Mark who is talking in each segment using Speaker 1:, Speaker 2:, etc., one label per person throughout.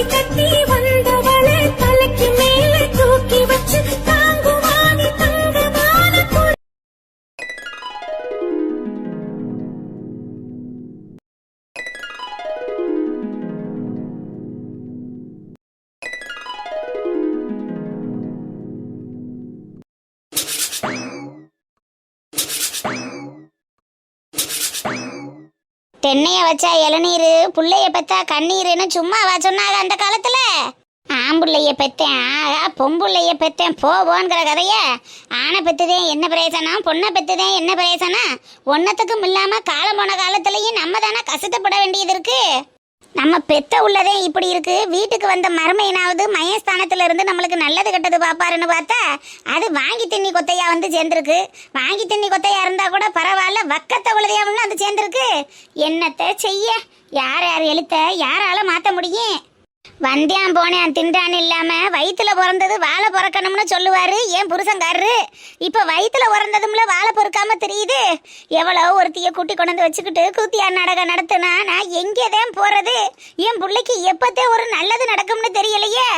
Speaker 1: தாலி கட்டி வச்சா
Speaker 2: இளநீர் புள்ளைய பெத்தா கண்ணீர்னு சும்மாவா சொன்னாங்க அந்த காலத்துல? ஆம்புள்ளைய பெத்தேன் ஆகா பொம்புள்ளைய பெத்தேன் போவோங்கிற கதைய ஆணை பெத்துதேன் என்ன பிரயோசனம்? பொண்ணை பெத்துதேன் என்ன பிரயோசனம்? ஒன்னத்துக்கும் இல்லாம காலம் போன காலத்துலயும் நம்ம தானே கஷ்டப்பட வேண்டியது இருக்கு. நம்ம பெத்த உள்ளதே இப்படி இருக்கு. வீட்டுக்கு வந்த மருமையினாவது மயஸ்தானத்துல இருந்து நம்மளுக்கு நல்லது கெட்டது பாப்பாருன்னு பார்த்தா அது வாங்கி தின்னி கொத்தையா வந்து சேர்ந்துருக்கு. வாங்கி தின்னி கொத்தையா இருந்தா கூட பரவாயில்ல வக்கத்த உழுதையாவும் வந்து சேர்ந்துருக்கு. என்னத்த செய்ய? யார் யார் எழுத்த? யாரால மாத்த முடியும்? வந்தியான் போனேன் திண்டான் இல்லாம. வயிற்றுல பிறந்தது வாழை பிறக்கணும்னு சொல்லுவாரு. ஏன் புருஷங்காரரு இப்ப வயிற்றுல பிறந்ததும்ல வாழை பொறுக்காம தெரியுது. எவ்வளோ ஒருத்திய கூட்டி கொண்டு வந்து வச்சுக்கிட்டு கூத்தியார் நாடகம் நடத்துனா நான் எங்கேதான் போறது? என் பிள்ளைக்கு எப்பத்தே ஒரு நல்லது நடக்கும்னு தெரியலையே.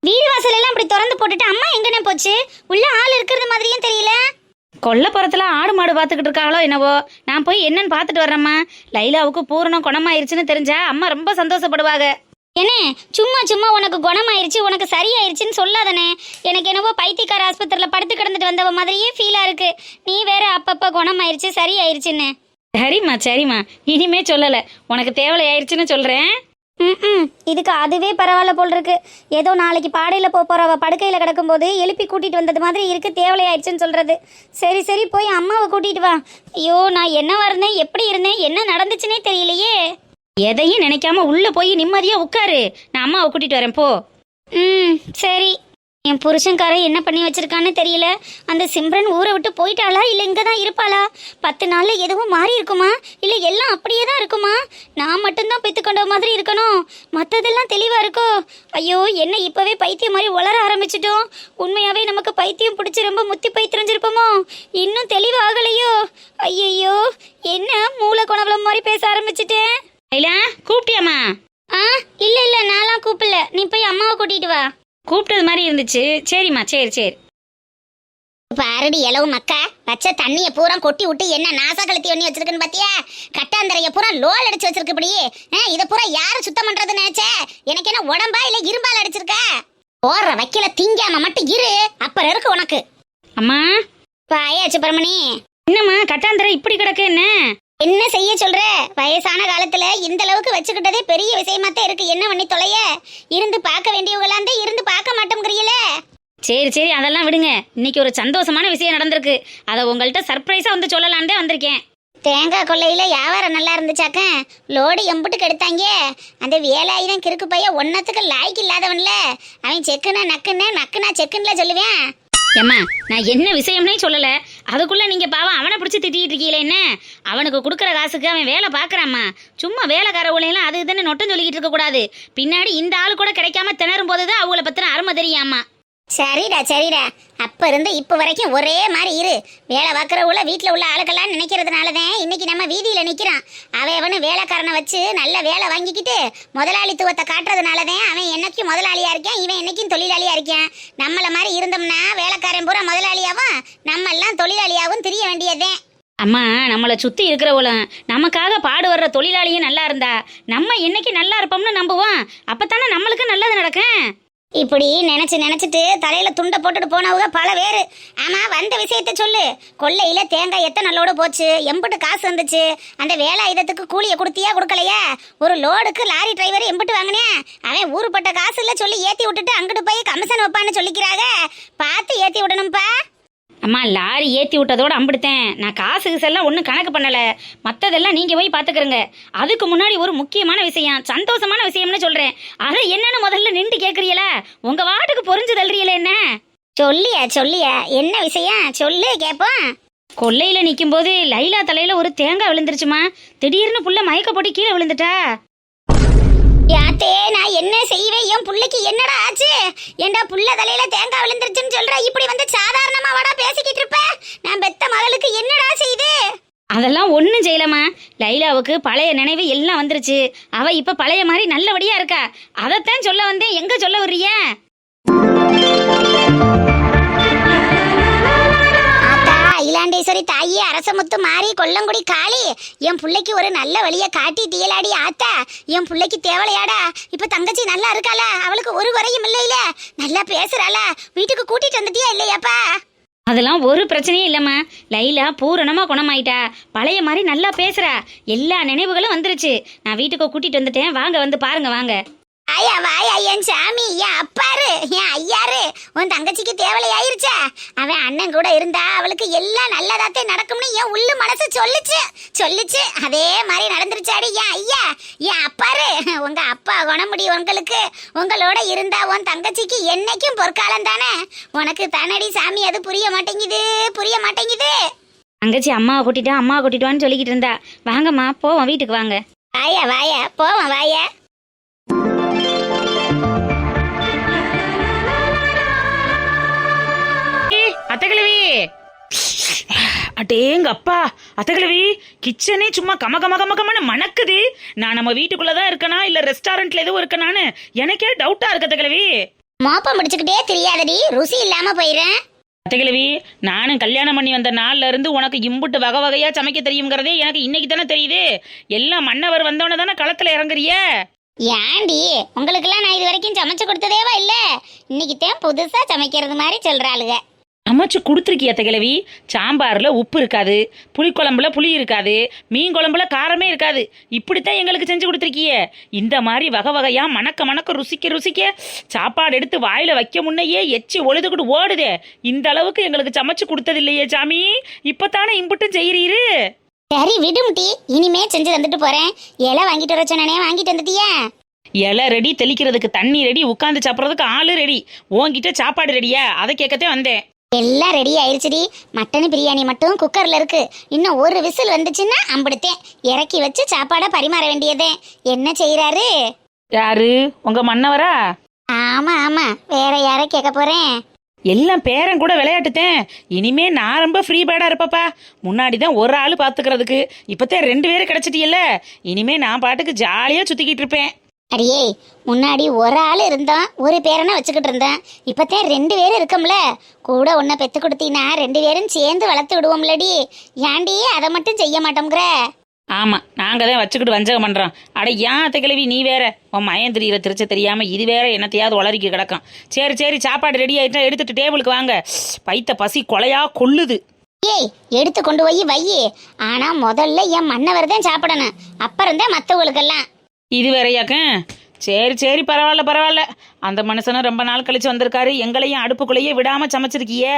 Speaker 2: வீடு வாசல் எல்லாம் அப்படி திறந்து போட்டுட்டு அம்மா எங்கன்னு போச்சு? உள்ள ஆள் இருக்கிறது மாதிரியும் தெரியல.
Speaker 3: கொல்லப்புறத்துல ஆடு மாடு பார்த்துக்கிட்டு இருக்காங்களோ என்னவோ? நான் போய் என்னன்னு பார்த்துட்டு வர்றேம்மா. லைலாவுக்கு பூரணம் குணமாயிருச்சுன்னு தெரிஞ்சா அம்மா ரொம்ப சந்தோஷப்படுவாங்க.
Speaker 2: என்ன சும்மா சும்மா உனக்கு குணமாயிருச்சு உனக்கு சரியாயிருச்சுன்னு சொல்லாதனே. எனக்கு என்னவோ பைத்தியக்கார ஆஸ்பத்திரியில் படுத்து கிடந்துட்டு வந்தவ மாதிரியே ஃபீலா இருக்கு. நீ வேற அப்பப்ப குணமாயிருச்சு சரியாயிருச்சுன்னு.
Speaker 3: சரிம்மா சரிம்மா. இனிமே சொல்லலை. உனக்கு தேவையாயிருச்சுன்னு சொல்கிறேன்
Speaker 2: ம் இதுக்கு அதுவே பரவாயில்ல போல் இருக்கு. ஏதோ நாளைக்கு பாடையில் போக போறவ படுக்கையில் கிடக்கும்போது எழுப்பி கூட்டிட்டு வந்தது மாதிரி இருக்கு தேவலையாயிடுச்சுன்னு சொல்றது. சரி சரி போய் அம்மாவை கூட்டிட்டு வா. ஐயோ நான் என்னவா இருந்தேன் எப்படி இருந்தேன் என்ன நடந்துச்சுன்னே தெரியலையே.
Speaker 3: எதையும் நினைக்காம உள்ள போய் நிம்மதியா உட்காரு. நான் அம்மாவை கூட்டிட்டு வரேன் போ.
Speaker 2: ம் சரி. என் புருஷன்காரன் என்ன பண்ணி வச்சிருக்கான்னு தெரியல. அந்த சிம்ரன் ஊரை விட்டு போயிட்டாளா? இல்லை இங்கே தான் இருப்பாளா? பத்து நாளில் எதுவும் மாறி இருக்குமா? இல்லை எல்லாம் அப்படியே தான் இருக்குமா? நான் மட்டும்தான் பெற்றுக்கொண்ட மாதிரி இருக்கணும். மற்றதெல்லாம் தெளிவாக இருக்கோ? ஐயோ என்ன இப்போவே பைத்தியம் மாதிரி வளர ஆரம்பிச்சிட்டோம். உண்மையாகவே நமக்கு பைத்தியம் பிடிச்சி ரொம்ப முத்தி போய் தெரிஞ்சிருப்போமோ? இன்னும் தெளிவாகலையோ ஐயையோ என்ன மூளை குணவளம் மாதிரி பேச ஆரம்பிச்சிட்டேன்.
Speaker 3: லைலா கூப்பிட்டியாம்மா?
Speaker 2: ஆ இல்லை இல்லை நான்லாம் கூப்பிடல. நீ போய் அம்மாவை கூட்டிகிட்டு வா.
Speaker 3: கூப்பிட்டது மாதிரி இருந்துச்சு. சரிம்மா சரி சரி.
Speaker 2: பாரடி இளவு மக்கா வச்ச தண்ணிய பூரா கொட்டி விட்டு என்ன நாசா கழுத்தி ஒண்ணி வச்சிருக்குன்னு பாத்தியா? கட்டாந்தரைய பூரா லோல் அடிச்சு வச்சிருக்கு இப்படி. இத பூரா யாரு சுத்தம் பண்றதுன்னு நினைச்ச? எனக்கு என்ன உடம்பா இல்ல இரும்பால் அடிச்சிருக்க? போற வைக்கல திங்காம மட்டும் இரு அப்புறம் இருக்கு உனக்கு.
Speaker 3: அம்மா.
Speaker 2: வாயாச்சு பரமணி.
Speaker 3: என்னம்மா கட்டாந்தரை இப்படி கிடக்கு என்ன?
Speaker 2: என்ன செய்ய சொல்ற? வயசான காலத்துல இந்த அளவுக்கு வச்சுக்கிட்டதே பெரிய விஷயமாத்தான் இருக்கு. என்ன பண்ணி தொலைய? இருந்து பார்க்க வேண்டியவங்களாந்தே இருந்து பார்க்க மாட்டோங்கிறீங்களே
Speaker 3: சரி சரி அதெல்லாம் விடுங்க. இன்னைக்கு ஒரு சந்தோஷமான விஷயம் நடந்திருக்கு. அதை உங்கள்கிட்ட சர்ப்ரைஸா வந்து சொல்லலான்னு தான் வந்திருக்கேன்.
Speaker 2: தேங்காய் கொள்ளையில வியாபாரம் நல்லா இருந்துச்சாக்க? லோடு எம்புட்டுக்கு எடுத்தாங்க. அந்த வேலாயுதம் கிறுக்கு பைய ஒன்னத்துக்கு லாய்க்கு இல்லாதவன்ல. அவன் செக்குனா நக்குன்னா நக்குனா செக்குன்ல சொல்லுவேன்.
Speaker 3: ஏம்மா நான் என்ன விஷயம்னே சொல்லலை. அதுக்குள்ள நீங்க பாவம் அவனை பிடிச்சி திட்டிகிட்டு இருக்கீங்களே என்ன? அவனுக்கு கொடுக்குற காசுக்கு அவன் வேலை பார்க்கறாம்மா சும்மா வேலைக்கார ஊழையெல்லாம் அது இதுன்னு நொட்டம் சொல்லிக்கிட்டு இருக்கக்கூடாது. பின்னாடி இந்த ஆளு கூட கிடைக்காம திணறும் போதுதான் அவங்கள பத்தின அருமை தெரியாமா
Speaker 2: சரிடா சரிடா. அப்ப இருந்து இப்ப வரைக்கும் ஒரே மாதிரி இரு. வேலை பார்க்குற வீட்டில் உள்ள ஆளுக்கெல்லாம் நினைக்கிறதுனால தான் இன்னைக்கு நம்ம வீதியில நிக்கிறான். அவன் அவனு வேலைக்காரனை வச்சு நல்ல வேலை வாங்கிக்கிட்டு முதலாளித்துவத்தை காட்டுறதுனால தான் அவன் என்னைக்கும் முதலாளியா இருக்கான் இவன் என்னைக்கும் தொழிலாளியா இருக்கான். நம்மள மாதிரி இருந்தோம்னா வேலைக்காரன் பூரா முதலாளியாவும் நம்ம எல்லாம் தொழிலாளியாவும் தெரிய வேண்டியதே
Speaker 3: அம்மா நம்மளை சுத்தி இருக்கிறவளும் நமக்காக பாடுபடுற தொழிலாளியும் நல்லா இருந்தா நம்ம என்னைக்கு நல்லா இருப்போம்னு நம்புவோம் அப்பத்தானே நம்மளுக்கு நல்லது நடக்கும்?
Speaker 2: இப்படி நினைச்சு நினைச்சிட்டு தலையில துண்டை போட்டுட்டு போனவங்க பல பேர். ஆமா வந்த விஷயத்த சொல்லு. கொள்ளையில தேங்காய் எத்தனை லோடு போச்சு? எம்புட்டு காசு வந்துச்சு. அந்த வேலாயுதத்துக்கு கூலியை கொடுத்தியா கொடுக்கலையா? ஒரு லோடுக்கு லாரி டிரைவர் எம்புட்டு வாங்கினேன் அவன் ஊருப்பட்ட காசு இல்ல சொல்லி ஏத்தி விட்டுட்டு அங்கிட்டு போய் கமிஷன் வைப்பான்னு சொல்லிக்கிறாங்க. பார்த்து ஏத்தி விடணும்ப்பா
Speaker 3: அம்மா லாரி ஏத்தி விட்டதோட அம்பிடுத்தேன். நான் காசு எல்லாம் ஒன்றும் கணக்கு பண்ணல. மற்றதெல்லாம் நீங்க போய் பார்த்துக்கிறங்க அதுக்கு முன்னாடி ஒரு முக்கியமான விஷயம் சந்தோஷமான விஷயம்னு சொல்றேன். அதை என்னன்னு முதல்ல நின்று கேட்குறீங்களா உங்க வாட்டுக்கு பொறிஞ்சு தள்ளுறீங்களே என்ன?
Speaker 2: சொல்லியா சொல்லியா. என்ன விஷயம்? சொல்லு கேப்போம்.
Speaker 3: கொல்லையில நிக்கும்போது லைலா தலையில ஒரு தேங்காய் விழுந்துருச்சுமா? திடீர்னு புள்ள மயக்க போட்டு கீழே விழுந்துட்டா?
Speaker 2: யாத்தே நான் என்ன செய்வேன்? என் புள்ளைக்கு என்னடா ஆச்சு? ஏண்டா புள்ள தலையில தேங்காய் விழுந்துருச்சுன்னு சொல்ற? இப்படி வந்து சாதாரணமா வாடா பேசிக்கிட்டு இருப்ப? நான் பெத்த மகளுக்கு என்னடா செய்து?
Speaker 4: அதெல்லாம் ஒன்றும் செய்யலம்மா. லைலாவுக்கு பழைய நினைவு எல்லாம் வந்துருச்சு. அவ இப்ப பழைய மாதிரி நல்லபடியா இருக்கா? அதைத்தான் சொல்ல வந்தேன். எங்க சொல்ல வர்றிய
Speaker 2: அகிலாண்டேஸ்வரி தாயி அரசமுத்து மாறி கொல்லங்குடி காளி. என் பிள்ளைக்கு ஒரு நல்ல வழியை காட்டி தீயலாடி ஆத்தா. என் பிள்ளைக்கு தேவலையாடா. இப்போ தங்கச்சி நல்லா இருக்காள? அவளுக்கு ஒரு குறையும் இல்லையில. நல்லா பேசுறாளா? வீட்டுக்கு கூட்டிட்டு வந்துட்டியா இல்லையாப்பா?
Speaker 4: அதெல்லாம் ஒரு பிரச்சனையும் இல்லம்மா. லைலா பூரணமா குணமாயிட்டா. பழைய மாதிரி நல்லா பேசுகிறா எல்லா நினைவுகளும் வந்துருச்சு. நான் வீட்டுக்கு கூட்டிட்டு வந்துட்டேன். வாங்க வந்து பாருங்க வாங்க.
Speaker 2: ஆயா வாயா என் சாமி என் அப்பாரு என் ஐயாரு. உன் தங்கச்சிக்கு தேவலை ஆயிருச்சா அவன் அண்ணன் கூட இருந்தா அவளுக்கு எல்லாம் நல்லதாத்தே நடக்கும்னு என் உள்ளு மனசு சொல்லுச்சு. சொல்லுச்சு. அதே மாதிரி நடந்துருச்சாடி என் ஐயா என் அப்பாரு. உங்க அப்பா குணமுடி உங்களுக்கு. உங்களோட இருந்தா உன் தங்கச்சிக்கு என்னைக்கும் பொற்காலம் தானே. உனக்கு தானடி சாமி அது புரிய மாட்டேங்குது புரிய மாட்டேங்குது.
Speaker 4: தங்கச்சி அம்மாவை கூட்டிட்டு அம்மாவை கூட்டிட்டுவான்னு சொல்லிக்கிட்டு இருந்தா. வாங்கம்மா போவோம் வீட்டுக்கு வாங்க.
Speaker 2: வாயா வாயா போவோம் வாயா.
Speaker 3: அத்தகிழவி அடேங்க அப்பா. அத்தகிழவி கிச்சனே சும்மா கம கம கம கமன்னு மணக்குது. நான் நம்ம வீட்டுக்குள்ளதான் இருக்கனா இல்ல ரெஸ்டாரண்ட்ல எதுவும் இருக்கனான்னு எனக்கே டவுட்டா இருக்கு அத்தகிழவி
Speaker 2: மோப்பம் முடிச்சுக்கிட்டே தெரியாதடி ருசி இல்லாம போயிடுறேன்.
Speaker 3: அத்தகிழவி நானும் கல்யாணம் பண்ணி வந்த நாள்ல இருந்து உனக்கு இம்புட்டு வகை வகையா சமைக்க தெரியுங்கிறதே எனக்கு இன்னைக்கு தானே தெரியுது. எல்லாம் மன்னவர் வந்தவன தானே களத்துல இறங்குறிய.
Speaker 2: ஏண்டி உங்களுக்கெல்லாம் நான் இது வரைக்கும் சமைச்சு கொடுத்ததேவா இல்ல? இன்னைக்கு தான் புதுசா சமைக்கிறது மாதிரி சொல்றாளுக.
Speaker 3: அமைச்சு கொடுத்துருக்கிய அத்தகிழவி சாம்பாரில் உப்பு இருக்காது புளிக்குழம்புல புளி இருக்காது மீன் குழம்புல காரமே இருக்காது. இப்படித்தான் எங்களுக்கு செஞ்சு கொடுத்துருக்கிய. இந்த மாதிரி வகை வகையாக மணக்க மணக்க ருசிக்க ருசிக்க சாப்பாடு எடுத்து வாயில் வைக்க முன்னையே எச்சி ஒழுதுகிட்டு ஓடுதே. இந்த அளவுக்கு எங்களுக்கு சமைச்சு கொடுத்தது இல்லையே சாமி. இப்பத்தானே இம்புட்டும் செய்கிறீரு
Speaker 2: சரி விடுமுட்டி இனிமே செஞ்சு தந்துட்டு போறேன். இலை வாங்கிட்டு வர சொன்னனே வாங்கிட்டு வந்துட்டியா?
Speaker 3: இலை ரெடி தெளிக்கிறதுக்கு தண்ணி ரெடி உட்காந்து சாப்பிட்றதுக்கு ஆளு ரெடி உன்கிட்ட சாப்பாடு ரெடியா அதை கேட்கத்தே வந்தேன்.
Speaker 2: எல்லாம் ரெடி ஆயிருச்சுடி மட்டன் பிரியாணி மட்டும் குக்கர்ல இருக்கு. இன்னும் ஒரு விசில் வந்துச்சுன்னா அம்பிடுத்தேன். இறக்கி வச்சு சாப்பாடை பரிமாற வேண்டியதே. என்ன செய்யறாரு
Speaker 3: யாரு? உங்க மன்னவரா?
Speaker 2: ஆமா ஆமா. வேற யாரை கேட்க போறேன்?
Speaker 3: எல்லாம் பேரன் கூட விளையாட்டுத்தேன். இனிமே நான் ரொம்ப ஃப்ரீ பேடா இருப்பப்பா. முன்னாடி தான் ஒரு ஆள் பாத்துக்கிறதுக்கு. இப்பதான் ரெண்டு பேரும் கிடைச்சிட்டியல்ல. இனிமே நான் பாட்டுக்கு ஜாலியா சுத்திக்கிட்டு இருப்பேன்.
Speaker 2: அடியே முன்னாடி ஒரு ஆள் இருந்தான் ஒரு பேரனை வச்சுக்கிட்டு இருந்தேன் இப்பத்தான் ரெண்டு பேரும் இருக்கோம்ல. கூட உன்னை பெத்து கொடுத்தீங்கன்னா ரெண்டு பேரும் சேர்ந்து வளர்த்து விடுவோம்லடி. ஏன்டி அதை மட்டும் செய்ய மாட்டோங்கிற
Speaker 3: ஆமா நாங்க தான் வச்சுக்கிட்டு வஞ்சகம் பண்றோம். அட ஏன் அத்தை கிழவி நீ வேற? உன் மயம் தெரியுற திருச்ச தெரியாம இது வேற என்னத்தையாவது உளறிக்கு கிடக்கும் சரி சரி சாப்பாடு ரெடி ஆயிட்டா எடுத்துட்டு டேபிளுக்கு வாங்க. பைத்த பசி கொலையா கொள்ளுது.
Speaker 2: ஏய் எடுத்து கொண்டு போய் வையி ஆனா முதல்ல என் மன்னவர் தான் சாப்பிடணும். அப்புறம் தான் மற்றவங்களுக்கெல்லாம்
Speaker 3: இது வேறையாக்கும் சரி சரி பரவாயில்ல பரவாயில்ல. அந்த மனுஷனும் ரொம்ப நாள் கழிச்சு வந்திருக்காரு. எங்களையும் அடுப்புக்குள்ளேயே விடாம சமைச்சிருக்கியே.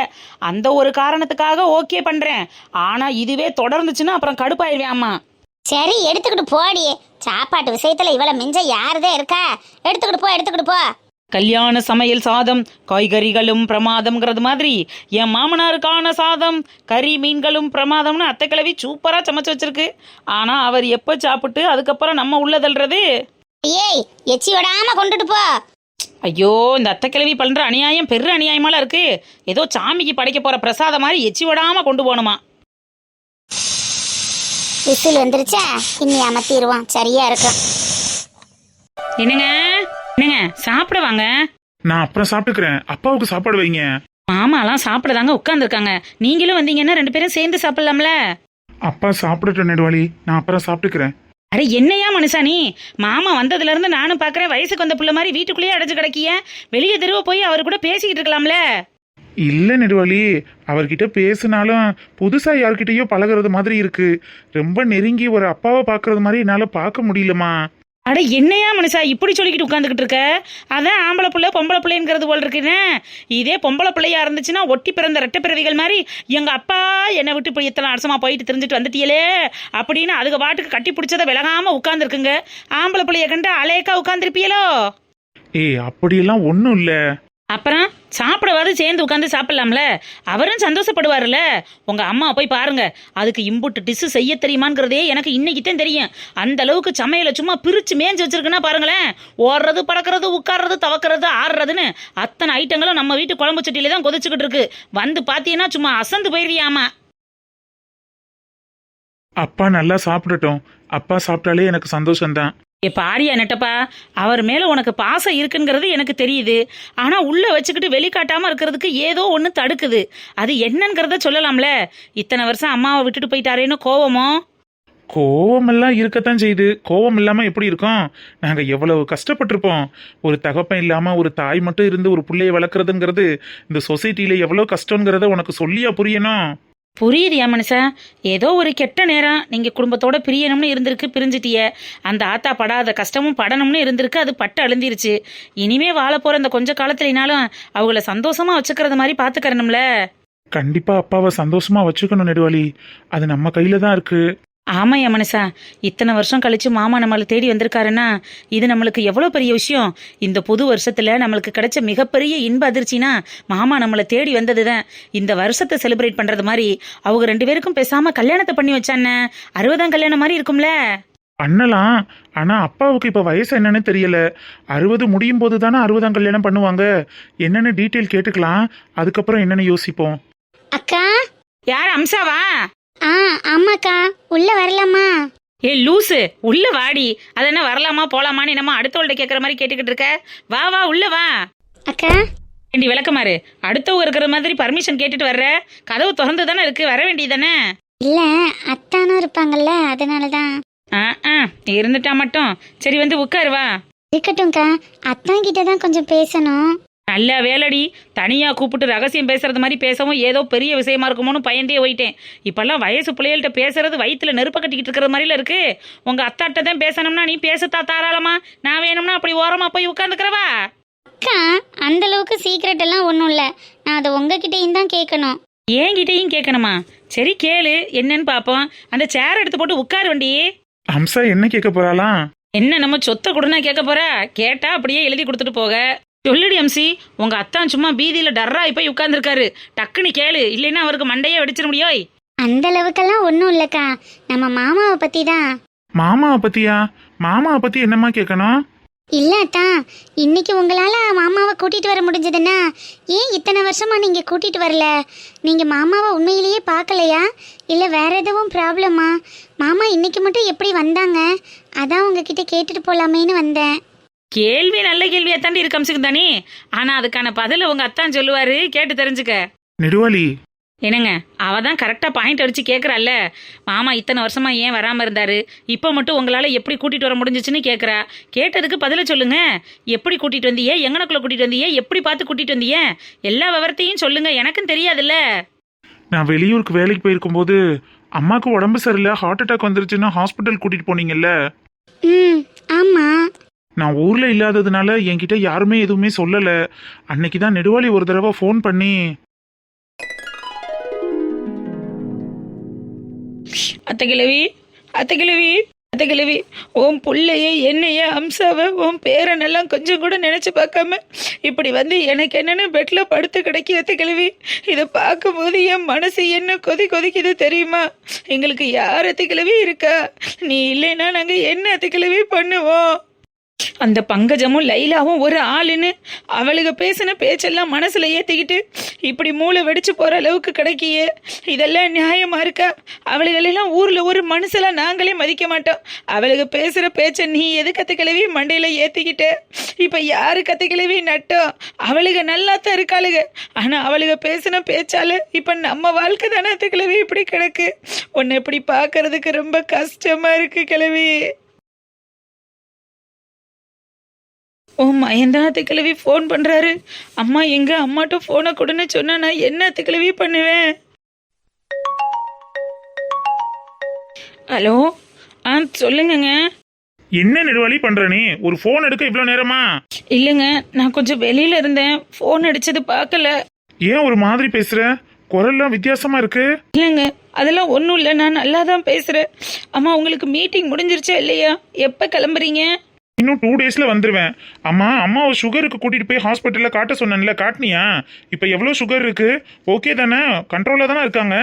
Speaker 3: அந்த ஒரு காரணத்துக்காக ஓகே பண்றேன். ஆனா இதுவே தொடர்ந்துச்சுன்னா அப்புறம் கடுப்பாயிருவேன் அம்மா.
Speaker 2: சரி எடுத்துக்கிட்டு போடி. சாப்பாட்டு விஷயத்துல இவ்வளவு மிஞ்ச யாருதான் இருக்கா? எடுத்துக்கிட்டு போ எடுத்துக்கிட்டு போ.
Speaker 3: கல்யாண சமையல் சாதம் காய்கறிகளும் பிரமாதம்ங்கிறது மாதிரி. என் மாமனாருக்கான சாதம் கறி மீன்களும் பிரமாதம்னு அத்தை கிழவி சூப்பரா சமைச்சு வச்சிருக்கு. ஆனா அவர் எப்ப சாப்பிட்டு அதுக்கப்புறம் நம்ம உள்ளதல்றது
Speaker 2: ஏய் எச்சி விடாம கொண்டுட்டு போ.
Speaker 3: ஐயோ இந்த அத்தை கிழவி பண்ற அநியாயம் பெரு அநியாயமால இருக்கு. ஏதோ சாமிக்கு படைக்க போற பிரசாதம் மாதிரி எச்சி விடாம கொண்டு போகணுமா?
Speaker 2: விசில் வந்துருச்சா? இன்னி அமர்த்திடுவான் சரியா இருக்கும்.
Speaker 3: என்னங்க? என்னங்க? சாப்பிட வாங்க
Speaker 5: நான் அப்புறம் சாப்பிட்டுக்கிறேன். அப்பாவுக்கு சாப்பாடு வைங்க.
Speaker 3: மாமாலாம் சாப்பிடதாங்க உட்காந்துருக்காங்க நீங்களும் வந்தீங்கன்னா ரெண்டு பேரும் சேர்ந்து சாப்பிடலாம்ல?
Speaker 5: அப்பா சாப்பிடட்டும் நெடுவாளி. நான் அப்புறம் சாப்பிட்டுக்கிறேன்.
Speaker 3: அட என்னையா மனுஷா நீ? மாமா வந்ததுல இருந்து நானும் பாக்குறேன். வயசுக்கு வந்த புள்ள மாதிரி வீட்டுக்குள்ளேயே அடைஞ்சு கிடக்கிய. வெளியே தெருவ போய் அவர் கூட பேசிக்கிட்டு இருக்கலாம்ல?
Speaker 5: இல்ல நெடுவாளி அவர்கிட்ட பேசினாலும் புதுசா யார்கிட்டயோ பழகுறது மாதிரி இருக்கு. ரொம்ப நெருங்கி ஒரு அப்பாவை பாக்குறது மாதிரி என்னால பார்க்க முடியலமா
Speaker 3: அட என்னையா மனுஷா இப்படி சொல்லிக்கிட்டு உட்காந்துக்கிட்டு இருக்க? அதான் ஆம்பளை புள்ள பொம்பளை பிள்ளைங்கிறது போல் இருக்குன்னு. இதே பொம்பளை பிள்ளையா இருந்துச்சுன்னா ஒட்டி பிறந்த ரெட்டை பிறவிகள் மாதிரி எங்க அப்பா என்னை விட்டு இப்படி இத்தனை அரசமா போயிட்டு தெரிஞ்சுட்டு வந்துட்டியலே அப்படின்னு அதுக்கு பாட்டுக்கு கட்டி பிடிச்சதை விலகாம உட்காந்துருக்குங்க ஆம்பளை பிள்ளைய கண்டு அலேக்கா உட்காந்துருப்பியலோ
Speaker 5: ஏய் அப்படியெல்லாம் ஒன்றும் இல்ல.
Speaker 3: அப்புறம் சாப்பிடவாது சேர்ந்து உட்காந்து சாப்பிடலாம்ல? அவரும் சந்தோஷப்படுவார்ல உங்க அம்மா போய் பாருங்க. அதுக்கு இம்புட்டு டிஷ்ஷு செய்ய தெரியுமாங்கிறதே எனக்கு இன்னைக்கு தான் தெரியும். அந்த அளவுக்கு சமையலை சும்மா பிரிச்சு மேஞ்சு வச்சிருக்குன்னா பாருங்களேன். ஓடுறது பறக்கிறது உட்கார்றது தவக்கிறது ஆடுறதுன்னு அத்தனை ஐட்டங்களும் நம்ம வீட்டு குழம்பு சட்டியில தான் கொதிச்சுக்கிட்டு இருக்கு. வந்து பார்த்தீங்கன்னா சும்மா அசந்து போயிருவியாமா?
Speaker 5: அப்பா நல்லா சாப்பிடட்டும். அப்பா சாப்பிட்டாலே எனக்கு சந்தோஷம்தான்.
Speaker 3: ஏ பாரியா நெட்டப்பா அவர் மேல உனக்கு பாசம் இருக்குங்கிறது எனக்கு தெரியுது. ஆனா உள்ள வச்சுக்கிட்டு வெளிக்காட்டாம இருக்கிறதுக்கு ஏதோ ஒன்று தடுக்குது. அது என்னங்கிறத சொல்லலாம்ல. இத்தனை வருஷம் அம்மாவை விட்டுட்டு போயிட்டாரேன்னு கோவமோ?
Speaker 5: கோவமெல்லாம் இருக்கத்தான் செய்யுது. கோவம் இல்லாம எப்படி இருக்கும்? நாங்க எவ்வளவு கஷ்டப்பட்டிருப்போம். ஒரு தகப்பன் இல்லாம ஒரு தாய் மட்டும் இருந்து ஒரு பிள்ளையை வளர்க்குறதுங்கிறது இந்த சொசைட்டியில எவ்வளவு கஷ்டங்கிறத உனக்கு சொல்லியா புரியணும்?
Speaker 3: புரியுது மனுஷன் ஏதோ ஒரு கெட்ட நேரம். நீங்கள் குடும்பத்தோட பிரியணும்னு இருந்திருக்கு பிரிஞ்சிட்டிய. அந்த ஆத்தா படாத கஷ்டமும் படணும்னு இருந்திருக்கு அது பட்டு அழுந்திருச்சு. இனிமே வாழ போகிற இந்த கொஞ்ச காலத்துலனாலும் அவங்கள சந்தோஷமா வச்சுக்கிறது மாதிரி பாத்துக்கறணும்ல.
Speaker 5: கண்டிப்பா அப்பாவை சந்தோஷமா வச்சுக்கணும் நெடுவாளி அது நம்ம கையில தான் இருக்கு.
Speaker 3: ஆமா என் மனுஷா இத்தனை வருஷம் கழிச்சு மாமா நம்மளை தேடி வந்திருக்காருன்னா இது நம்மளுக்கு எவ்வளவு பெரிய விஷயம்? இந்த புது வருஷத்துல நம்மளுக்கு கிடைச்ச மிகப்பெரிய இன்ப அதிர்ச்சினா மாமா நம்மளை தேடி வந்ததுதான். இந்த வருஷத்தை செலிப்ரேட் பண்றது மாதிரி அவங்க ரெண்டு பேருக்கும் பேசாம கல்யாணத்தை பண்ணி வச்சானே. அறுபதாம் கல்யாணம் மாதிரி இருக்கும்ல.
Speaker 5: பண்ணலாம். ஆனா அப்பாவுக்கு இப்ப வயசு என்னன்னு தெரியல. அறுபது முடியும் போது தானே அறுபதாம் கல்யாணம் பண்ணுவாங்க. என்னன்னு டீட்டெயில் கேட்டுக்கலாம். அதுக்கப்புறம் என்னன்னு யோசிப்போம்.
Speaker 2: அக்கா?
Speaker 3: யார் அம்சாவா?
Speaker 2: ஆ ஆமாக்கா. உள்ள வரலாமா?
Speaker 3: ஏ லூசு உள்ள வாடி. அது என்ன வரலாமா போலாமான்னு என்னமோ அடுத்தவள்கிட்ட கேட்குற மாதிரி கேட்டுக்கிட்டு இருக்க. வா வா உள்ள வா.
Speaker 2: அக்கா.
Speaker 3: ஏண்டி விளக்கமாறு அடுத்தவங்க இருக்கிற மாதிரி பர்மிஷன் கேட்டுட்டு வர்ற? கதவு திறந்து தானே இருக்கு வர வேண்டியதானே
Speaker 2: இல்ல அத்தானும் இருப்பாங்கல்ல அதனாலதான்.
Speaker 3: ஆ ஆ இருந்துட்டா மட்டும். சரி வந்து உட்காரு வா.
Speaker 2: இருக்கட்டும்க்கா. அத்தான் கிட்ட தான் கொஞ்சம் பேசணும்.
Speaker 3: நல்ல வேலடி. தனியா கூப்பிட்டு ரகசியம் பேசுறது மாதிரி பேசவும் ஏதோ பெரிய விஷயமா இருக்குமோன்னு பயந்தே போயிட்டேன். இப்பெல்லாம் வயசு பிள்ளைகள்கிட்ட பேசுறது வயித்துல நெருப்ப கட்டிக்கிட்டு இருக்கிற மாதிரில இருக்கு. உங்க அத்தாட்ட தான் பேசணும்னா நீ பேசத்தா தாராளமா. நான் வேணும்னா அப்படி ஓரமா போய் உட்காந்துக்கிறவா
Speaker 2: அக்கா அந்த அளவுக்கு சீக்ரெட் எல்லாம் ஒன்றும் இல்லை. நான் அதை உங்ககிட்டயும் தான் கேட்கணும்.
Speaker 3: என்கிட்டயும் கேட்கணுமா? சரி கேளு. என்னன்னு பாப்போம். அந்த சேர் எடுத்து போட்டு உட்காரு வண்டி.
Speaker 5: அம்சா என்ன கேட்க போறாளாம்?
Speaker 3: என்ன நம்ம சொத்தை கொடுனா கேட்க போற. கேட்டா அப்படியே எழுதி கொடுத்துட்டு போக. சொல்லுடி அம்சி உங்க அத்தான் சும்மா பீதியில டர்ராய் போய் உட்கார்ந்துருக்காரு. டக்குன்னு கேளு இல்லைன்னா அவருக்கு மண்டையே வெடிச்சிட முடியோய்
Speaker 2: அந்த அளவுக்கெல்லாம் ஒன்றும் இல்லைக்கா. நம்ம மாமாவை பற்றி தான்
Speaker 5: மாமாவை பத்தியா? மாமாவை பத்தி என்னம்மா கேட்கணும்
Speaker 2: இல்ல அத்தா இன்னைக்கு உங்களால மாமாவை கூட்டிட்டு வர முடிஞ்சதுன்னா ஏன் இத்தனை வருஷமா நீங்க கூட்டிட்டு வரல? நீங்க மாமாவை உண்மையிலேயே பார்க்கலையா? இல்ல வேற எதுவும் ப்ராப்ளமா மாமா இன்னைக்கு மட்டும் எப்படி வந்தாங்க? அதான் உங்ககிட்ட கேட்டுட்டு போலாமேன்னு வந்தேன்.
Speaker 3: கேள்வி நல்ல கேள்வியா தாண்டி இருக்கு அம்சுக்கு தானே ஆனா அதுக்கான பதில உங்க அத்தான் சொல்லுவாரு. கேட்டு தெரிஞ்சுக்க.
Speaker 5: நெடுவாளி.
Speaker 3: என்னங்க? அவ தான் கரெக்டா பாயிண்ட் அடிச்சு கேக்குறாள்ல. மாமா இத்தனை வருஷமா ஏன் வராம இருந்தாரு? இப்போ மட்டும் உங்களால எப்படி கூட்டிட்டு வர முடிஞ்சுச்சுன்னு கேக்குறா. கேட்டதுக்கு பதில சொல்லுங்க. எப்படி கூட்டிட்டு வந்தீங்க எங்கனக்குள்ள கூட்டிட்டு வந்தீங்க எப்படி பார்த்து கூட்டிட்டு வந்தீங்க எல்லா விவரத்தையும் சொல்லுங்க. எனக்கும் தெரியாதுல்ல.
Speaker 5: நான் வெளியூருக்கு வேலைக்கு போயிருக்கும்போது அம்மாக்கு உடம்பு சரியில்லை ஹார்ட் அட்டாக் வந்துருச்சுன்னா ஹாஸ்பிட்டல் கூட்டிட்டு போனீங்கல்ல?
Speaker 2: ம் ஆமா.
Speaker 5: நான் ஊரில் இல்லாததுனால என்கிட்ட யாருமே எதுவுமே சொல்லலை. அன்னைக்கு தான் நெடுவாளி ஒரு தடவை ஃபோன் பண்ணி
Speaker 3: அத்தை கிழவி அத்தை கிழவி அத்தை கிழவி உன் புள்ளைய என்னைய அம்சாவை உன் பேரனெல்லாம் கொஞ்சம் கூட நினச்சி பார்க்காம இப்படி வந்து எனக்கு என்னென்னு பெட்டில் படுத்து கிடைக்கி அத்தை கிழவி. இதை பார்க்கும்போது என் மனசு என்ன கொதி கொதிக்குது தெரியுமா? எங்களுக்கு யார் அத்தை கிழவி இருக்கா? நீ இல்லைன்னா நாங்கள் என்ன அத்தை கிழவி பண்ணுவோம்? அந்த பங்கஜமும் லைலாவும் ஒரு ஆளுன்னு அவளுக பேசின பேச்செல்லாம் மனசுல ஏத்திக்கிட்டு இப்படி மூளை வெடிச்சு போற அளவுக்கு கிடைக்கியே இதெல்லாம் நியாயமா இருக்கா? அவளுகளெல்லாம் ஊர்ல ஒரு மனுஷெல்லாம் நாங்களே மதிக்க மாட்டோம். அவளுக பேசுற பேச்ச நீ எது கத்து மண்டையில் மண்டையில இப்போ இப்ப யாரு நட்டோம். அவளுக நல்லா தான் இருக்காளுக. ஆனா அவளுக பேசின பேச்சால இப்ப நம்ம வாழ்க்கை தானே கிழவி இப்படி கிடக்கு. உன்னை இப்படி பாக்குறதுக்கு ரொம்ப கஷ்டமா இருக்கு கிழவி. ஓ மயந்தாத்து கிழவி ஃபோன் பண்ணுறாரு அம்மா எங்க? அம்மாட்ட ஃபோனை கொடுன்னு சொன்னா நான் என்ன கிழவி பண்ணுவேன்? ஹலோ? ஆ சொல்லுங்கங்க.
Speaker 5: என்ன நெடுவாளி பண்ற நீ? ஒரு ஃபோன் எடுக்க இவ்வளோ நேரமா?
Speaker 3: இல்லைங்க நான் கொஞ்சம் வெளியில இருந்தேன். ஃபோன் அடிச்சது பார்க்கல.
Speaker 5: ஏன் ஒரு மாதிரி பேசுற? குரல்லாம் வித்தியாசமா இருக்கு.
Speaker 3: இல்லைங்க அதெல்லாம் ஒன்றும் இல்லை. நான் நல்லா தான் பேசுகிறேன் அம்மா உங்களுக்கு மீட்டிங் முடிஞ்சிருச்சா இல்லையா? எப்போ கிளம்புறீங்க?
Speaker 5: இன்னும் டூ டேஸ்ல வந்துருவேன். அம்மா அம்மாவை சுகருக்கு கூட்டிட்டு போய் ஹாஸ்பிட்டல்ல காட்ட சொன்னேன்ல காட்டினியா? இப்போ எவ்வளோ சுகர் இருக்கு? ஓகே தானே? கண்ட்ரோலா தானே இருக்காங்க.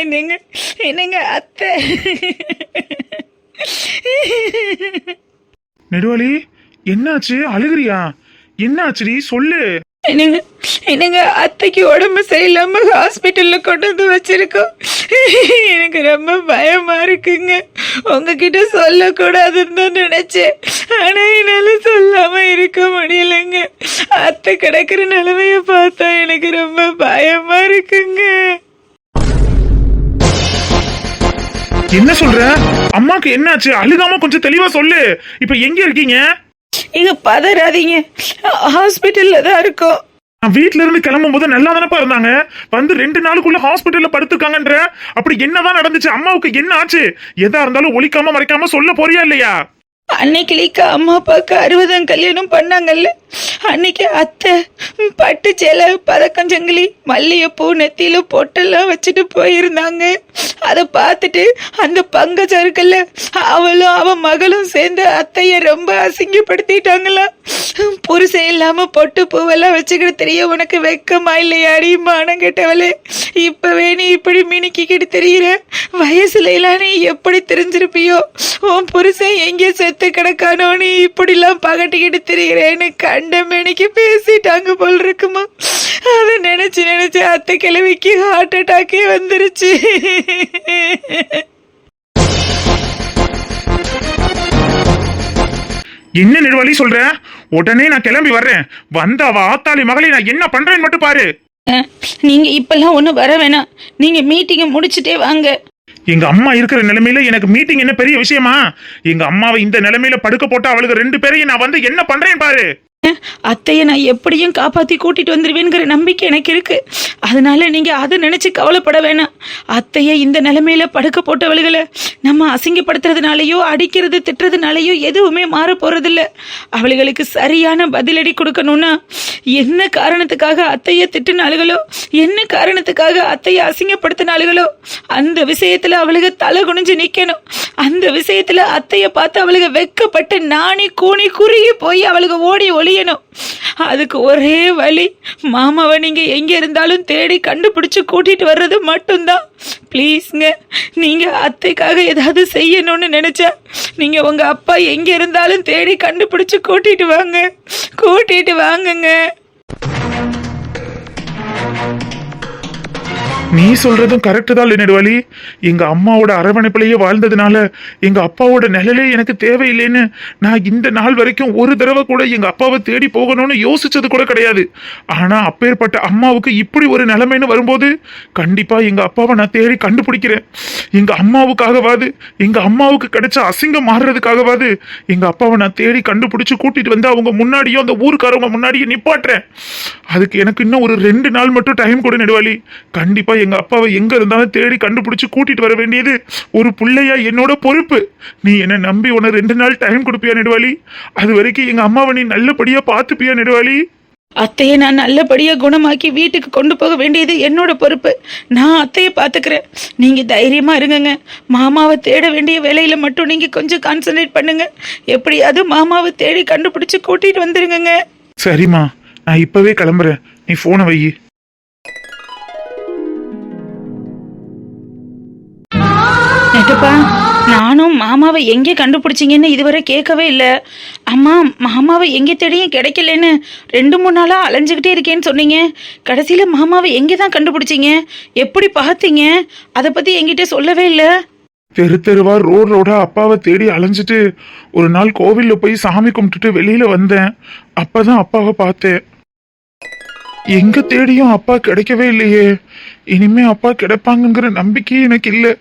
Speaker 3: என்னங்க என்னங்க அத்தை?
Speaker 5: நெடுவாளி என்னாச்சு? அழுகுறியா? என்னாச்சுடி? சொல்லு.
Speaker 3: என்னங்க என்னங்க அத்தைக்கு உடம்பு சரியில்லாம ஹாஸ்பிட்டல்ல கொண்டு வந்து வச்சிருக்கோம். எனக்கு ரொம்ப பயமா இருக்குங்க. உங்ககிட்ட சொல்லக்கூடாதுன்னு தான் நினைச்சேன். ஆனா என்னால சொல்லாம இருக்க முடியலைங்க. அத்தை கிடக்குற நிலைமைய பார்த்தா எனக்கு ரொம்ப பயமா இருக்குங்க.
Speaker 5: என்ன சொல்ற? அம்மாக்கு என்னாச்சு? அழுகாம கொஞ்சம் தெளிவா சொல்லு. இப்ப எங்க இருக்கீங்க?
Speaker 3: இங்க பதறாதீங்க. ஹாஸ்பிட்டல்ல தான் இருக்கோம்.
Speaker 5: நான் வீட்ல இருந்து கிளம்பும் போது நல்லா தானப்பா இருந்தாங்க. வந்து ரெண்டு நாளுக்குள்ள ஹாஸ்பிட்டல்ல படுத்திருக்காங்கன்ற அப்படி என்னதான் நடந்துச்சு? அம்மாவுக்கு என்ன ஆச்சு? எதா இருந்தாலும் ஒழிக்காம மறைக்காம சொல்ல போறியா இல்லையா?
Speaker 3: அன்னைக்கு அம்மா அப்பாவுக்கு அறுபதாம் கல்யாணம் பண்ணாங்கல்ல. அன்னைக்கு அத்தை பட்டு சேலை பதக்கம் சங்கிலி மல்லிகைப்பூ நெத்தியில பொட்டெல்லாம் வச்சுட்டு போயிருந்தாங்க. அதை பார்த்துட்டு அந்த பங்கஜம் இருக்குல்ல அவளும் அவன் மகளும் சேர்ந்து அத்தைய ரொம்ப அசிங்கப்படுத்திட்டாங்களா. புருஷன் இல்லாம பொட்டு பூவெல்லாம் வச்சுக்கிட்டு தெரிய உனக்கு வெக்கமா இல்லையாடி மானம் கெட்டவளே. இப்பவே நீ இப்படி மினுக்கிக்கிட்டு தெரியுற. வயசுல எல்லாம் நீ எப்படி தெரிஞ்சிருப்பியோ. உன் புருஷன் எங்கே செத்து கிடக்கானோ நீ இப்படிலாம் பகட்டிக்கிட்டு திரிகிறேன்னு கண்ட மேனிக்கு பேசிட்டாங்க போல் இருக்குமா? அதை நினைச்சு நினைச்சு அத்தை கிழவிக்கு ஹார்ட் அட்டாக்கே வந்துருச்சு.
Speaker 5: என்ன நெடுவழி சொல்ற? உடனே நான் கிளம்பி வர்றேன். வந்த அவ ஆத்தாளி மகளை நான் என்ன பண்றேன்னு மட்டும் பாரு.
Speaker 3: நீங்க இப்பெல்லாம் ஒன்றும் வர வேணாம். நீங்க மீட்டிங்கை முடிச்சிட்டே வாங்க.
Speaker 5: எங்க அம்மா இருக்கிற நிலைமையில எனக்கு மீட்டிங் என்ன பெரிய விஷயமா? எங்க அம்மாவை இந்த நிலைமையில படுக்க போட்டு அவளுக்கு ரெண்டு பேரையும் நான் வந்து என்ன பண்றேன் பாரு.
Speaker 3: அத்தையை நான் எப்படியும் காப்பாற்றி கூட்டிட்டு வந்துடுவேங்கிற நம்பிக்கை எனக்கு இருக்கு. அதனால நீங்க அதை நினைச்சு கவலைப்பட வேணாம். அத்தையை இந்த நிலைமையில படுக்க போட்டவளுகளை நம்ம அசிங்கப்படுத்துறதுனாலையோ அடிக்கிறது திட்டுறதுனாலையோ எதுவுமே மாற போறதில்ல. அவளுகளுக்கு சரியான பதிலடி கொடுக்கணும்னா என்ன காரணத்துக்காக அத்தையை திட்டுனாளுகளோ என்ன காரணத்துக்காக அத்தையை அசிங்கப்படுத்தினாளுகளோ அந்த விஷயத்துல அவளுக்கு தலை குனிஞ்சு நிற்கணும் அந்த விஷயத்துல அத்தையை பார்த்து அவளுக்கு வெக்கப்பட்டு நாணி கூனி குறுகி போய் அவளுக்கு ஓடி தெரியணும். அதுக்கு ஒரே வழி மாமாவை நீங்கள் எங்கே இருந்தாலும் தேடி கண்டுபிடிச்சி கூட்டிகிட்டு வர்றது மட்டும்தான். ப்ளீஸ்ங்க நீங்கள் அத்தைக்காக ஏதாவது செய்யணும்னு நினச்சா நீங்கள் உங்கள் அப்பா எங்கே இருந்தாலும் தேடி கண்டுபிடிச்சி கூட்டிகிட்டு வாங்க. கூட்டிகிட்டு வாங்குங்க.
Speaker 5: நீ சொல்றதும் கரெக்டு தான் நெடுவாளி எங்க அம்மாவோட அரவணைப்பிலேயே வாழ்ந்ததுனால எங்க அப்பாவோட நிழலே எனக்கு தேவையில்லைன்னு நான் இந்த நாள் வரைக்கும் ஒரு தடவை கூட எங்க அப்பாவை தேடி போகணும்னு யோசிச்சது கூட கிடையாது. ஆனா அப்பேற்பட்ட அம்மாவுக்கு இப்படி ஒரு நிலைமைன்னு வரும்போது கண்டிப்பா எங்க அப்பாவை நான் தேடி கண்டுபிடிக்கிறேன். எங்க அம்மாவுக்காகவாது எங்க அம்மாவுக்கு கிடைச்ச அசிங்கம் மாறுறதுக்காகவாது எங்க அப்பாவை நான் தேடி கண்டுபிடிச்சு கூட்டிட்டு வந்து அவங்க முன்னாடியும் அந்த ஊருக்காரவங்க முன்னாடியும் நிப்பாட்டுறேன். அதுக்கு எனக்கு இன்னும் ஒரு ரெண்டு நாள் மட்டும் டைம் கூட நெடுவாளி கண்டிப்பா எங்க அப்பாவை எங்க இருந்தாலும் தேடி கண்டுபிடிச்சு கூட்டிட்டு வர வேண்டியது ஒரு புள்ளையா என்னோட பொறுப்பு. நீ என்ன நம்பி உன ரெண்டு நாள் டைம் கொடுப்பியா நெடுவாளி? அது வரைக்கும் எங்க அம்மாவை நீ நல்லபடியா பாத்துப்பியா நெடுவாளி?
Speaker 3: அத்தையை நான் நல்லபடியா குணமாக்கி வீட்டுக்கு கொண்டு போக வேண்டியது என்னோட பொறுப்பு. நான் அத்தையை பார்த்துக்கிறேன். நீங்க தைரியமா இருங்கங்க. மாமாவை தேட வேண்டிய வேலையில மட்டும் நீங்க கொஞ்சம் கான்சென்ட்ரேட் பண்ணுங்க. எப்படியாவது மாமாவை தேடி கண்டுபிடிச்சு கூட்டிட்டு வந்துருங்கங்க.
Speaker 5: சரிம்மா நான் இப்பவே கிளம்புறேன். நீ போனை வை.
Speaker 3: அடப்பா நானும் மாமாவை எங்கே கண்டுபிடிச்சிங்கன்னு இதுவரை கேட்கவே இல்லை. அம்மா மாமாவை எங்கே தேடியும் கிடைக்கலன்னு ரெண்டு மூணு நாளாக அலைஞ்சுக்கிட்டே இருக்கேன்னு சொன்னீங்க. கடைசியில் மாமாவை எங்கே தான் கண்டுபிடிச்சிங்க? எப்படி பார்த்தீங்க அதை பற்றி எங்கிட்ட சொல்லவே இல்லை.
Speaker 5: தெரு தெருவா ரோட் ரோடா அப்பாவை தேடி அலைஞ்சிட்டு ஒரு நாள் கோவிலில் போய் சாமி கும்பிட்டுட்டு வெளியில் வந்தேன். அப்போ தான் அப்பாவை பார்த்தேன். எங்க தேடியும் அப்பா கிடைக்கவே இல்லையே. இனிமே அப்பா கிடைப்பாங்கங்கிற நம்பிக்கையே எனக்கு இல்ல.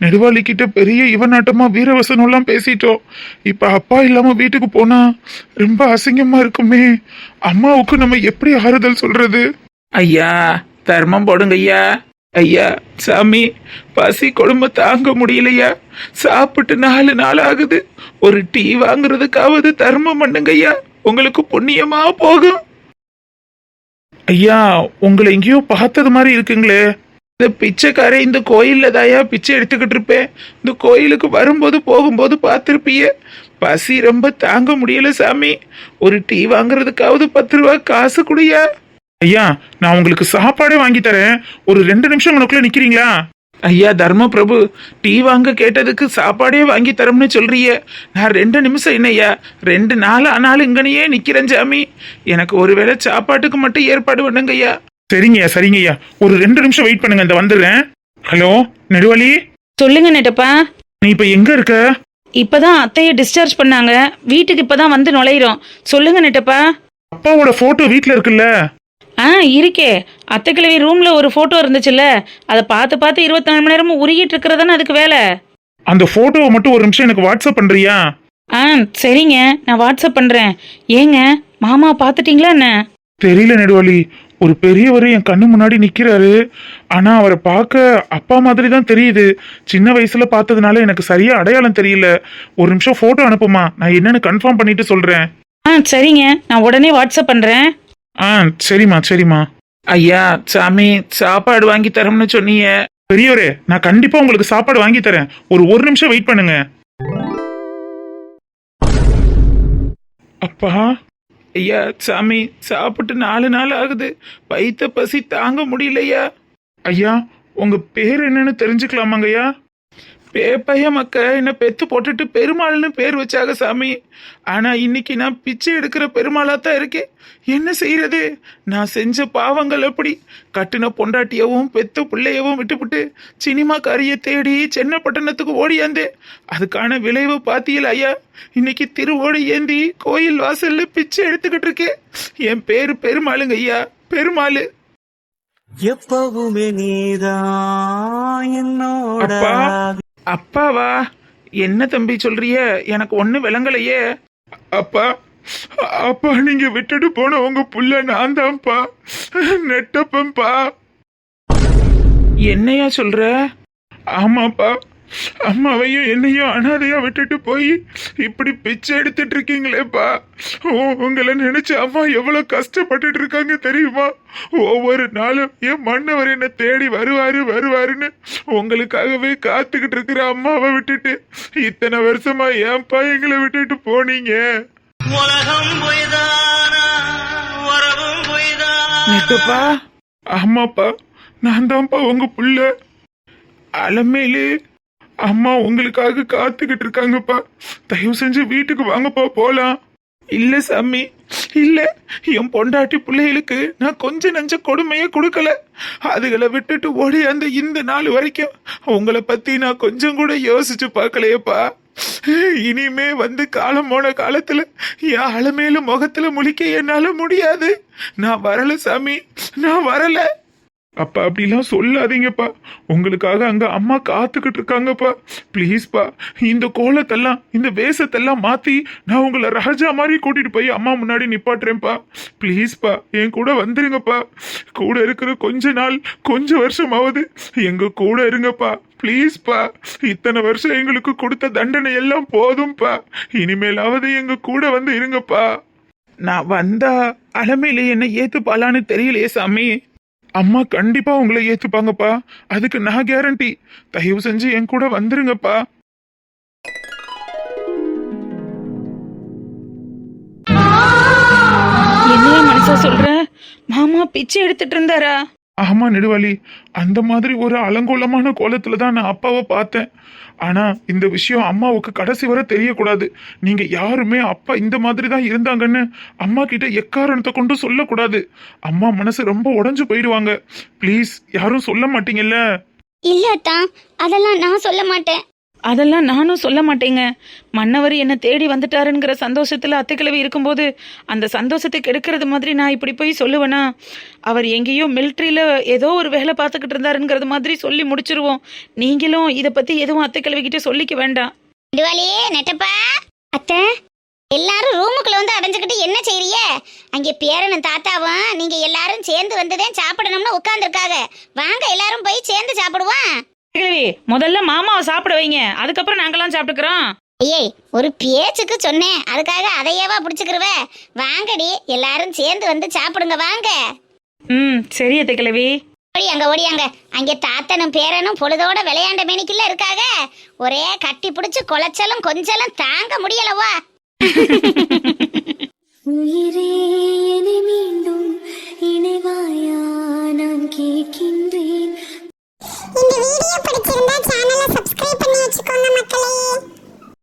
Speaker 5: நெடுவாளி கிட்ட பெரிய இவனாட்டமா வீரவசனம் எல்லாம் பேசிட்டோம். இப்ப அப்பா இல்லாம வீட்டுக்கு போனா ரொம்ப அசிங்கமா இருக்குமே. அம்மாவுக்கு நம்ம எப்படி ஆறுதல் சொல்றது?
Speaker 6: ஐயா தர்மம் போடுங்க ஐயா. ஐயா சாமி பசி கொடுமை தாங்க முடியலையா? சாப்பிட்டு நாலு நாள் ஆகுது. ஒரு டீ வாங்குறதுக்காவது தர்மம் பண்ணுங்க ஐயா. உங்களுக்கு புண்ணியமா போகும்.
Speaker 5: ஐயா உங்களை எங்கேயோ பார்த்தது மாதிரி இருக்குங்களே.
Speaker 6: இந்த பிச்சைக்காரே இந்த கோயிலில் தாயா பிச்சை எடுத்துக்கிட்டு இருப்பேன். இந்த கோயிலுக்கு வரும்போது போகும்போது பார்த்துருப்பிய. பசி ரொம்ப தாங்க முடியல சாமி. ஒரு டீ வாங்குறதுக்காவது பத்து ரூபா காசு குடியா.
Speaker 5: ஐயா நான் உங்களுக்கு சாப்பாடே வாங்கி தரேன். ஒரு ரெண்டு நிமிஷம் உனக்குள்ள நிக்கிறீங்களா?
Speaker 7: ஐயா தர்ம பிரபு டீ வாங்க கேட்டதுக்கு சாப்பாடே வாங்கி தரோம்னு சொல்றிய. நான் ரெண்டு நிமிஷம் என்னய்யா ரெண்டு நாள் ஆனாலும் இங்கனையே நிக்கிறேன் சாமி. எனக்கு ஒருவேளை சாப்பாட்டுக்கு மட்டும் ஏற்பாடு பண்ணுங்க ஐயா
Speaker 5: சரிங்கய்யா சரிங்கய்யா. ஒரு ரெண்டு நிமிஷம் வெயிட் பண்ணுங்க இந்த வந்துடுறேன். ஹலோ நெடுவாளி
Speaker 3: சொல்லுங்க நெட்டப்பா.
Speaker 5: நீ இப்ப எங்க இருக்க?
Speaker 3: இப்பதான் அத்தையை டிஸ்சார்ஜ் பண்ணாங்க. வீட்டுக்கு இப்பதான் வந்து நுழையிறோம். சொல்லுங்க நெட்டப்பா.
Speaker 5: அப்பாவோட போட்டோ வீட்ல இருக்குல்ல.
Speaker 3: ஆ இருக்கே. அத்தை கிழவி ரூம்ல ஒரு போட்டோ இருந்துச்சுல்ல? அதை பார்த்து பார்த்து இருபத்தி நாலு மணி நேரமும் உருகிட்டு இருக்கிறதானே அதுக்கு வேலை?
Speaker 5: அந்த போட்டோவை மட்டும் ஒரு நிமிஷம் எனக்கு வாட்ஸ்அப் பண்றியா?
Speaker 3: ஆ சரிங்க. நான் வாட்ஸ்அப் பண்றேன். ஏங்க மாமா பார்த்துட்டீங்களா என்ன?
Speaker 5: தெரியல நெடுவாளி ஒரு பெரியவர் என் கண்ணு முன்னாடி நிக்கிறாரு. ஆனா அவரை பார்க்க அப்பா மாதிரி தான் தெரியுது. சின்ன வயசுல பார்த்ததுனால எனக்கு சரியா அடையாளம் தெரியல. ஒரு நிமிஷம் போட்டோ அனுப்புமா. நான் என்னன்னு கன்ஃபார்ம் பண்ணிட்டு சொல்றேன்.
Speaker 3: ஆ சரிங்க. நான் உடனே வாட்ஸ்அப் பண்றேன்.
Speaker 5: ஆ சரிம்மா சரிம்மா.
Speaker 7: ஐயா சாமி சாப்பாடு வாங்கி தரோம்னு சொன்னீங்க.
Speaker 5: பெரியவரே நான் கண்டிப்பா உங்களுக்கு சாப்பாடு வாங்கி தரேன். ஒரு ஒரு நிமிஷம் வெயிட் பண்ணுங்க. அப்பா
Speaker 7: ஐயா சாமி சாப்பிட்டு நாலு நாள் ஆகுது. வயித்த பசி தாங்க முடியலையா?
Speaker 5: ஐயா உங்க பேர் என்னன்னு தெரிஞ்சுக்கலாமாங்கய்யா?
Speaker 7: பேப்பைய மக்க என்ன பெத்து போட்டுட்டு பெருமாள்னு பேர் வச்சாங்க சாமி. ஆனா இன்னைக்கு நான் பிச்சை எடுக்கிற பெருமாளா தான் இருக்கேன் என்ன செய்யறது? நான் செஞ்ச பாவங்கள் எப்படி? கட்டின பொண்டாட்டியவும் பெத்த பிள்ளையவும் விட்டுவிட்டு சினிமாக்காரிய தேடி சென்னப்பட்டணத்துக்கு ஓடியாந்தேன் அதுக்கான விளைவு பாத்தியல ஐயா. இன்னைக்கு திருவோடு ஏந்தி கோயில் வாசல்ல பிச்சை எடுத்துக்கிட்டு இருக்கேன் என் பேரு பெருமாளுங்க ஐயா. பெருமாளு.
Speaker 8: எப்பவுமே நீதான் என்னோட
Speaker 7: அப்பாவா என்ன தம்பி சொல்றிய? எனக்கு ஒண்ணு விளங்கலையே.
Speaker 5: அப்பா அப்பா நீங்க விட்டுட்டு போன உங்க புள்ள நான் தான்ப்பா. நெட்டப்பன்பா
Speaker 7: என்னையா சொல்ற?
Speaker 5: ஆமாப்பா. அம்மாவையும் என்னையும் அனாதையா விட்டுட்டு போய் இப்படி பிச்சை எடுத்துட்டு இருக்கீங்களேப்பா. ஓ, உங்களை நினைச்சு அம்மா எவ்வளவு கஷ்டப்பட்டுட்டு இருக்காங்க தெரியுமா? ஒவ்வொரு நாளும் என் மன்னவர் என்ன தேடி வருவாரு வருவாருன்னு உங்களுக்காகவே காத்துக்கிட்டு இருக்கிற அம்மாவை விட்டுட்டு இத்தனை வருஷமா ஏன்பா எங்களை விட்டுட்டு போனீங்க?
Speaker 8: உலகம் பொய்தானா? உறவும் பொய்தானா?
Speaker 5: ஆமாப்பா நான் தான்ப்பா உங்க புள்ள.
Speaker 7: அலமேலு
Speaker 5: அம்மா உங்களுக்காக காத்துக்கிட்டு இருக்காங்கப்பா. தயவு செஞ்சு வீட்டுக்கு வாங்கப்பா போலாம்.
Speaker 7: இல்ல சாமி. இல்ல என் பொண்டாட்டி பிள்ளைகளுக்கு நான் கொஞ்ச நஞ்ச கொடுமையே கொடுக்கல. அதுகளை விட்டுட்டு ஓடி அந்த இந்த நாள் வரைக்கும் உங்களை பத்தி நான் கொஞ்சம் கூட யோசிச்சு பார்க்கலையேப்பா. இனிமே வந்து காலம் போன காலத்துல என் அலமேலு முகத்துல முழிக்க என்னால முடியாது. நான் வரல சாமி. நான் வரல.
Speaker 5: அப்பா அப்படிலாம் சொல்லாதீங்கப்பா. உங்களுக்காக அங்க அம்மா காத்துக்கிட்டு இருக்காங்கப்பா. ப்ளீஸ்ப்பா இந்த கோலத்தெல்லாம் இந்த வேஷத்தெல்லாம் மாத்தி நான் உங்களை ராஜா மாதிரி கூட்டிட்டு போய் அம்மா முன்னாடி நிப்பாட்டுறேன்ப்பா. ப்ளீஸ்ப்பா என் கூட வந்துருங்கப்பா. கூட இருக்கிற கொஞ்ச நாள் கொஞ்ச வருஷமாவது எங்க கூட இருங்கப்பா. ப்ளீஸ்ப்பா இத்தனை வருஷம் எங்களுக்கு கொடுத்த தண்டனை எல்லாம் போதும்ப்பா இனிமேலாவது எங்க கூட வந்து இருங்கப்பா.
Speaker 7: நான் வந்தா அலமையில என்ன ஏத்துப்பாளான்னு தெரியலையே சாமி.
Speaker 5: அம்மா கண்டிப்பா உங்களை ஏத்துப்பாங்கப்பா. அதுக்கு நான் கேரண்டி தயவு செஞ்சு என் கூட வந்துருங்கப்பா.
Speaker 3: என்னையா மனசா சொல்ற? மாமா பிச்சை எடுத்துட்டு இருந்தாரா?
Speaker 5: ஆமா நெடுவாளி அந்த மாதிரி ஒரு அலங்கோலமான கோலத்துல தான் நான் அப்பாவை பார்த்தேன். ஆனா இந்த விஷயம் அம்மாவுக்கு கடைசி வரை தெரியக்கூடாது. நீங்க யாருமே அப்பா இந்த மாதிரி தான் இருந்தாங்கன்னு அம்மா கிட்ட எக்காரணத்தை கொண்டு சொல்லக்கூடாது. அம்மா மனசு ரொம்ப உடஞ்சு போயிடுவாங்க. ப்ளீஸ் யாரும் சொல்ல மாட்டீங்கல்ல?
Speaker 2: இல்லட்டா அதெல்லாம் நான் சொல்ல மாட்டேன்.
Speaker 3: அதெல்லாம் நானும் சொல்ல மாட்டேங்க. மன்னவர் என்னை தேடி வந்துட்டாருங்கிற சந்தோஷத்தில் அத்தைக்கிழவி இருக்கும்போது அந்த சந்தோஷத்தை கெடுக்கிறது மாதிரி நான் இப்படி போய் சொல்லுவேனா? அவர் எங்கேயோ மிலிட்ரியில் ஏதோ ஒரு வேலை பார்த்துக்கிட்டு இருந்தாருங்கிறது மாதிரி சொல்லி முடிச்சிருவோம். நீங்களும் இதை பற்றி எதுவும் அத்தைக்கிழவிக்கிட்ட சொல்லிக்க வேண்டாம்.
Speaker 2: நெடுவாளியே நெட்டப்பா. அத்தை எல்லாரும் ரூமுக்குள்ள வந்து அடைஞ்சுக்கிட்டு என்ன செய்றிய அங்கே பேரனும் தாத்தாவும் நீங்க எல்லாரும் சேர்ந்து வந்ததே சாப்பிடணும்னு உட்காந்துருக்காங்க வாங்க எல்லாரும் போய் சேர்ந்து சாப்பிடுவோம்.
Speaker 3: அத்தைக்கிழவி முதல்ல மாமாவை சாப்பிட வைங்க. அதுக்கப்புறம் நாங்கெல்லாம் சாப்பிட்டுக்கிறோம்.
Speaker 2: ஏய் ஒரு பேச்சுக்கு சொன்னேன். அதுக்காக அதையேவா பிடிச்சுக்கிருவ? வாங்கடி எல்லாரும் சேர்ந்து வந்து சாப்பிடுங்க வாங்க.
Speaker 3: ம் சரி அத்தைக்கிழவி
Speaker 2: ஓடியாங்க ஓடியாங்க. அங்கே தாத்தனும் பேரனும் பொழுதோட விளையாண்ட மேனிக்குள்ள இருக்காக. ஒரே கட்டி பிடிச்சு குலைச்சலும் கொஞ்சலும் தாங்க முடியலவா?
Speaker 1: உயிரே வீடியோ பிடிச்சிருந்தா சேனலை சப்ஸ்கிரைப் பண்ணி வச்சுக்கோங்க மக்களே.